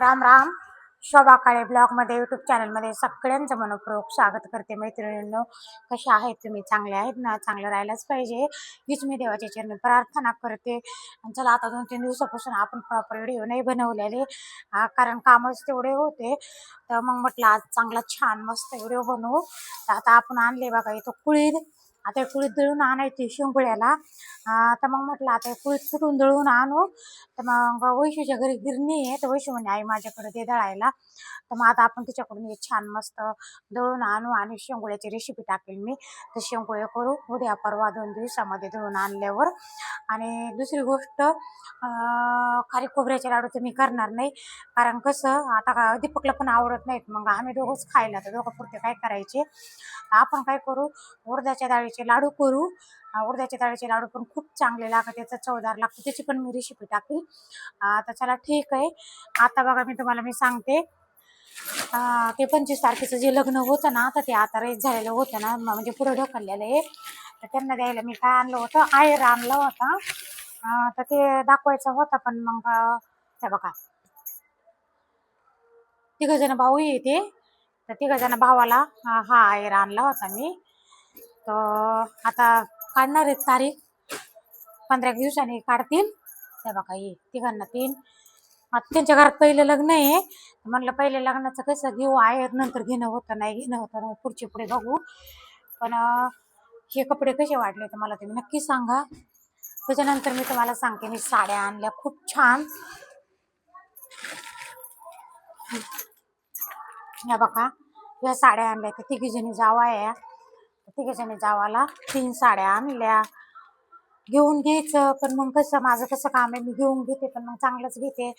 राम राम. शोभा काळे ब्लॉगमध्ये यूट्यूब चॅनलमध्ये सगळ्यांचं मनपूर्वक स्वागत करते मैत्रिणींनो. कशा आहेत तुम्ही? चांगले आहेत ना? चांगलं राहायलाच पाहिजे. हीच मी देवाच्या चरणी प्रार्थना करते. आणि चला आता दोन तीन दिवसापासून आपण प्रॉपर व्हिडिओ नाही बनवलेले. कारण कामच तेवढे होते. तर मग म्हटलं आज चांगला छान मस्त व्हिडिओ बनवू. तर आता आपण आणले बघा इथं कुळीद. आता कुळीत दळून आणायची शिंपळ्याला तर मग म्हटलं आता कुळीत कुठून दळून आणू. तर मग वैशूच्या घरी गिरणी आहे. तर वैशू म्हणे आई माझ्याकडे ते दळायला. तर मग आता आपण तिच्याकडून हे छान मस्त दळून आणू आणि शेंगोळ्याची रेसिपी टाकेल मी. तर शेंगोळे करू. उद्या परवा दोन दिवसामध्ये दळून आणल्यावर आणि दुसरी गोष्ट खारी खोबऱ्याचे लाडू तर मी करणार नाही. कारण कसं आता का दीपकला पण आवडत नाहीत. मग आम्ही दोघंच खायला तर दोघं पुरते काय करायचे? आपण काय करू? उडदाच्या डाळीचे लाडू करू. उडदाच्या डाळीचे लाडू पण खूप चांगले लागतात. त्याचा चवदार लागतो. त्याची पण मी रेसिपी टाकली तर चला ठीक आहे. आता बघा मी तुम्हाला मी सांगते. ते पंचवीस तारखेचं जे लग्न होतं ना तर ते आता रेस झालेलं होतं ना म्हणजे पुढं ढकललेलं आहे. तर त्यांना द्यायला मी काय आणलं होतं? आयर आणलं होतं. तर ते दाखवायचं होतं पण मग अं, हे बघा. तिघजण भाऊ येते तर तिघजण भावाला हा आयर आणला होता मी. तर आता काढणार आहेत तारीख. पंधरा एक दिवसांनी काढतील. त्या बघा ये तिघांना तीन. आता त्यांच्या घरात पहिलं लग्न आहे. म्हणलं पहिले लग्नाचं कसं घेऊ आहे नंतर घेणं होतं नाही घेणं होतं नाही पुढचे पुढे बघू. पण हे कपडे कसे वाटले तर मला तुम्ही नक्की सांगा. त्याच्यानंतर मी तुम्हाला सांगते मी साड्या आणल्या खूप छान. या बघा या साड्या आणल्या त्या तिघी जणी जावा या तिघी जणी जावाला तीन साड्या आणल्या. घेऊन घ्यायचं पण मग कसं माझं कसं काम आहे मी घेऊन घेते पण मग चांगलंच घेते.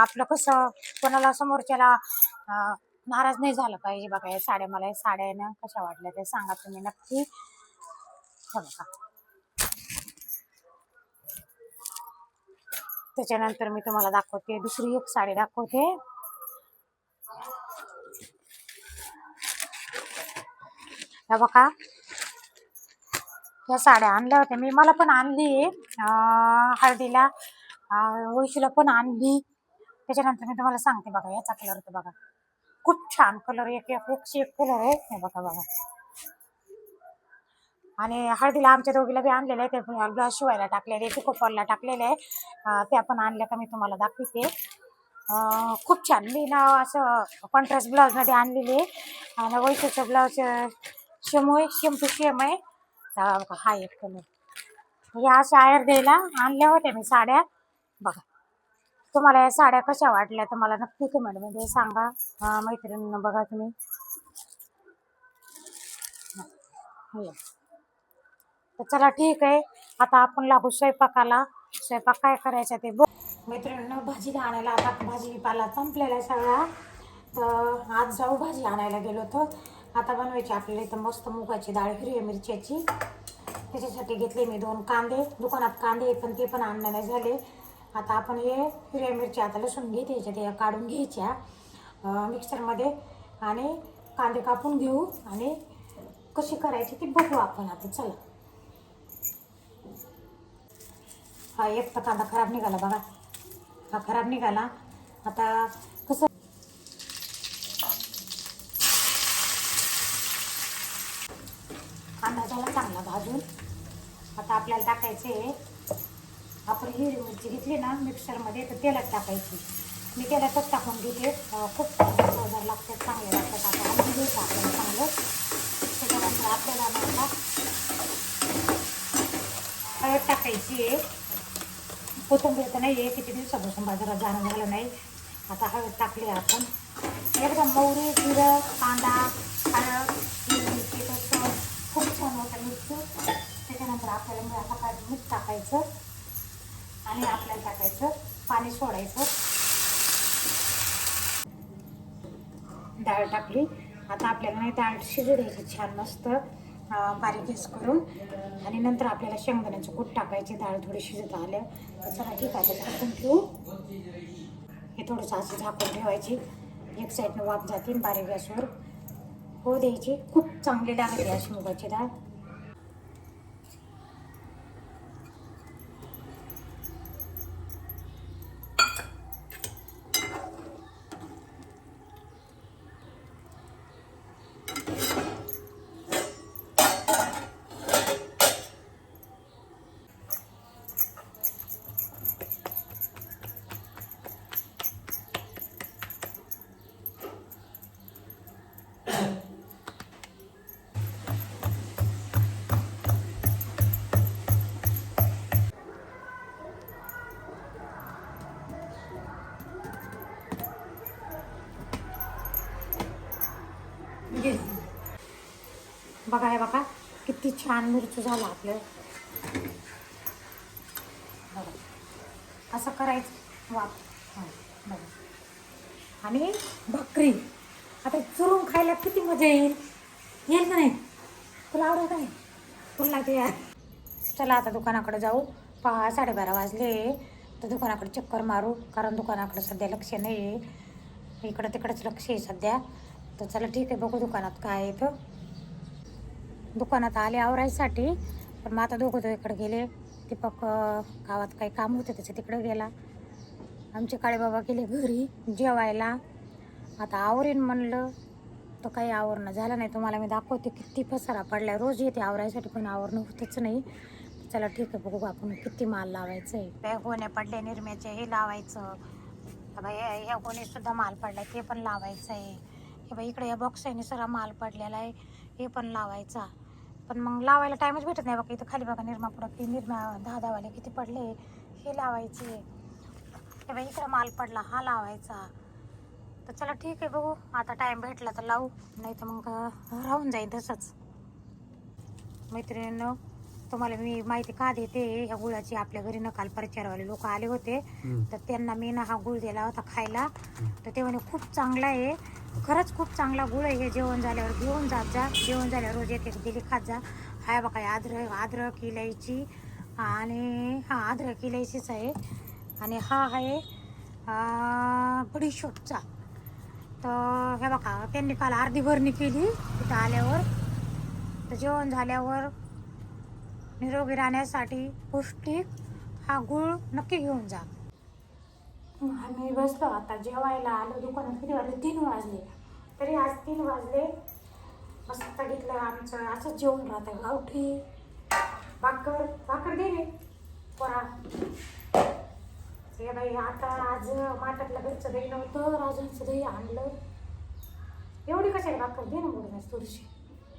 आपलं कसं कोणाला समोरच्याला नाराज नाही झालं पाहिजे बघा या साड्या मला या साड्या ना कशा वाटल्या ते सांगा तुम्ही नक्की. बघा. त्याच्यानंतर मी तुम्हाला दाखवते दुसरी एक साडी दाखवते. हे बघा. ह्या साड्या आणल्या होत्या. मी मला पण आणली. हळदीला. वैशूला पण आणली. त्याच्यानंतर मी तुम्हाला सांगते बघा याचा कलर होता बघा. खूप छान कलर एक एकशे एक कलर आहे. हे बघा बघा. आणि हळदीला आमच्या दोघीला बी आणलेलं आहे. ते ब्लाऊज शिवायला टाकलेले आहे फॉलला टाकलेले आहे. त्या पण आणल्या का मी तुम्हाला दाखवते. खूप छान. मी ना असं कॉन्ट्रास्ट ब्लाऊजमध्ये आणलेली आहे. आणि वैशूचं ब्लाऊज शेम आहे शेम टू शेम आहे. हा बघा, हा एक कलर या अशा आयर द्यायला आणल्या होत्या मी साड्या. बघा. तुम्हाला या साड्या कशा वाटल्या तर मला नक्की कमेंटमध्ये सांगा. मैत्रिणींना बघा तुम्ही. तर चला ठीक आहे. आता आपण लागू स्वयंपाकाला. स्वयंपाक काय करायचा ते बघ. मैत्रिणींना भाजीला आणायला आता भाजीपाला संपलेला सगळा. तर आज जाऊ भाजी आणायला गेलो होतो. आता बनवायची आपल्याला इथं मस्त मुगाची डाळ हिरव्या मिरच्याची. त्याच्यासाठी घेतले मी दोन कांदे. दुकानात कांदे पण ते पण आणणं नाही झाले. आता आपण हे हिरव्या मिरच्या आता लसूण घेते याच्यात या काढून घ्यायच्या मिक्सरमध्ये आणि कांदे कापून घेऊ. आणि कशी करायची ती बघू आपण आता चला. हा एक तर कांदा खराब निघाला बघा. हा खराब निघाला. आता कसं कांदा झाला चांगला भाजून आता टाकायचे. आपण हिरवी मिरची घेतली ना मिक्सरमध्ये तर तेलात टाकायची. मी तेलातच टाकून घेते. खूप चवदार लागते चांगले लागतात. आता आणि घ्यायचं चांगलं. त्याच्यानंतर आपल्याला ना हळद टाकायची आहे. कोथंबीर तर नाही आहे किती दिवसापासून बाजारात जाणं झालं नाही. आता हळद टाकली आपण. एकदम मोहरी जिरं कांदा हळद हिरवी मिरची तसं खूप छान होतं मिरची त्याच्यानंतर आपल्याला मी आता काय मीठ टाकायचं आणि आपल्याला टाकायचं पाणी सोडायचं. डाळ टाकली. आता आपल्याला नाही डाळ शिजू द्यायची छान मस्त अं, गॅस करून. आणि नंतर आपल्याला शेंगदाण्याचं कूट टाकायची डाळ थोडी शिजत आल्या चला ठीक आहे झाकून ठेवू. हे थोडंसं असं झाकून ठेवायची. एक साईडनं वाफ जाते बारीक गॅसवर हो द्यायची. खूप चांगली लागते अशी मुगाची डाळ. बघा हे बघा किती छान मिरची झालं आपलं. बघा असं करायचं. वाप. हां बघा. आणि भाकरी. आता चुरून खायला किती मजा येईल. येईल का नाही? तुला आवडेल का नाही? तुला ते यार. चला आता दुकानाकडे जाऊ. पहा साडेबारा वाजले. तर दुकानाकडे चक्कर मारू कारण दुकानाकडे सध्या लक्ष नाही आहे इकडं तिकडंच लक्ष आहे सध्या. तर चला ठीक आहे बघू दुकानात काय आहे तर दुकानात आले आवरायसाठी. पण मग आता दोघं तो इकडे गेले. दीपक गावात काही काम होतं त्याचं तिकडे गेला. आमचे काळेबाबा गेले घरी जेवायला. आता आवरीन म्हणलं तर काही आवरणं झालं नाही. तुम्हाला मी दाखवते किती पसारा पडलाय. रोज येते आवरायसाठी पण आवरणं होतच नाही. चला ठीक आहे बघू आपण किती माल लावायचं आहे बॅग गोण्या पडले निरम्याचे हे लावायचं. बाई ह्या गोणीसुद्धा माल पडलाय ते पण लावायचं आहे हे बाई इकडे या बॉक्स आहे सगळा माल पडलेला आहे. हे पण लावायचा. पण मग लावायला टाईमच भेटत नाही बघा. इथं खाली बघा निरमा पुढं. की निरमा दहा दहावाले किती पडले? हे लावायचे. हे बाई इकडं माल पडला. हा लावायचा. तर चला ठीक आहे बघू. आता टाईम भेटला तर लावू. नाही तर मग राहून जाईल तसंच. मैत्रिणींनो तुम्हाला मी माहिती का देते? ह्या गुळाची आपल्या घरी न काल परिचारवाले लोक आले होते. तर त्यांना मी ना हा गुळ दिला होता खायला. तर ते म्हणे खूप चांगला आहे. खरंच खूप चांगला गुळ आहे. हे जेवण झाल्यावर घेऊन जात जा. जेवण झाल्यावर रोज एक एक दिली खात जा. हाय बघा हे अद्रक अद्रक इलायची आणि हा अद्रक इलायचीच आहे. आणि हा आहे बडीशोपचा. तर हे बघा त्यांनी काल अर्धी भरणी केली. तिथं आल्यावर तर जेवण झाल्यावर निरोगी राहण्यासाठी पौष्टिक हा गुळ नक्की घेऊन जा. आम्ही बसलो. आता जेवायला आलो दुकानात. किती वाजले? तीन वाजले. तरी आज तीन वाजले. मस्त घेतलं आमचं. असंच जेवण राहतं. गावठी भाकर भाकर दे रे. पोरा. हे बाई आता आज माठातलं घरचं दही नव्हतं. राजांचं दही आणलं. एवढी कशाला भाकर दे ना मोठी थोडीशी?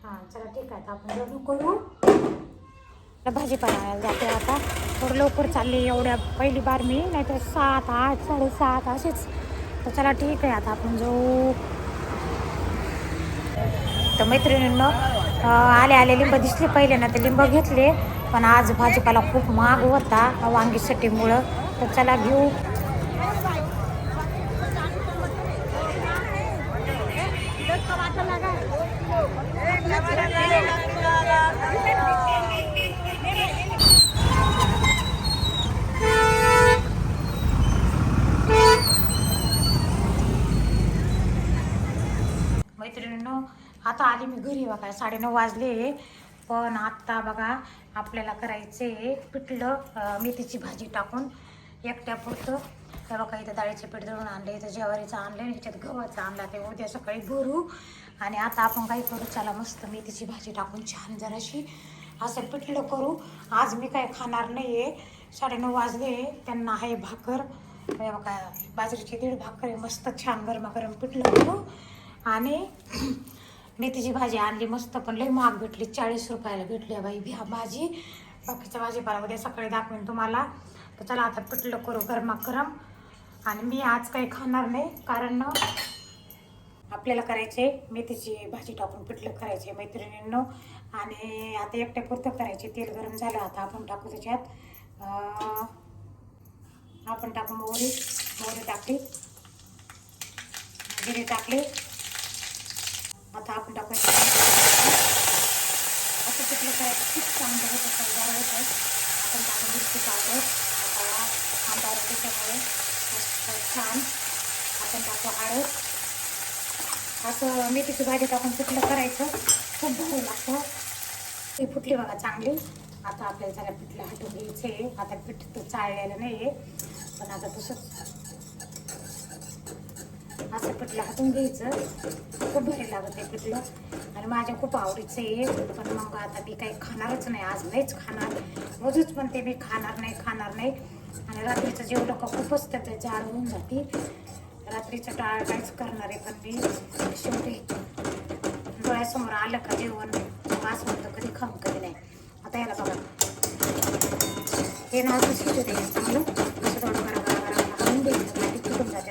हां चला ठीक आहे. आपण जेवण करू. भाजीपाला जाते आता. थोडं लवकर चालली एवढ्या पहिली बार मी नाही तर सात आठ साडेसात असेच. तर चला ठीक आहे आता आपण जाऊ. तर मैत्रिणींना आले आले लिंब दिसले पहिले ना ते लिंब घेतले. पण आज भाजीपाला खूप महाग होता वांगी सटीमुळं. तर चला घेऊ. घरी बघा साडेनऊ वाजले. पण आत्ता बघा आपल्याला करायचे पिठलं मेथीची भाजी टाकून एकट्या पुरतं बघा इथं डाळीचे पीठ दळून आणले इथं ज्वारीचं आणलं ह्याच्यात गव्हाचं आणला. ते उद्या सकाळी भरू. आणि आता आपण काय करू चला मस्त मेथीची भाजी टाकून छान जराशी असं पिठलं करू. आज मी काय खाणार नाही आहे साडेनऊ वाजले त्यांना आहे भाकर. बघा बाजरीची दीड भाकर आहे मस्त छान गरमागरम पिठलं करू. आणि मेथीची भाजी आणली मस्त पण लई महाग भेटली चाळीस रुपयाला भेटली आहे बाई. भ्या भाजी. बाकीच्या भाजीपाला उद्या सकाळी दाखवेन तुम्हाला. तर चला आता पिठलं करू गरमागरम. आणि मी आज काही खाणार नाही कारण आपल्याला करायचे मेथीची भाजी टाकून पिठलं करायचे मैत्रिणींनो. आणि आता एकट्या पुरतं करायचे तेल गरम झालं आता आपण टाकू त्याच्यात. आपण टाकू मोहरी मोहरी टाकली. जिरे टाकले. आता आपण टाकायचं असं पिठलं काय खूप चांगलं होतं चवदार होत. आहे आपण टाकून मिरची पावडर आता आंबा त्याच्यामुळे मस्त छान. आपण टाकू हळद. असं मेथीची भाजी टाकून कुठलं करायचं खूप भारी लागतं. ती फुटली बघा चांगली. आता आपल्याला जरा पिठलं हटून घ्यायचं आहे आता पीठ तर चाळलेलं नाही आहे पण आता तसंच असं पटलं हातून घ्यायचं. खूप भारी लागत आहे पटलं आणि माझ्या खूप आवडीचं आहे पण मग आता मी काही खाणारच नाही. आज नाहीच खाणार. रोजच पण ते मी खाणार नाही खाणार नाही. आणि रात्रीचं जेवलं का खूपच त्याचं जाड होऊन जाते. रात्रीचं टाळ काहीच करणार आहे पण मी. शेवटी डोळ्यासमोर आलं का जेवण? वास म्हणतं कधी खाऊन कधी नाही. आता याला बघा. हे ना शिजू दे. चांगलं? असं थोडं बरा बरा जाते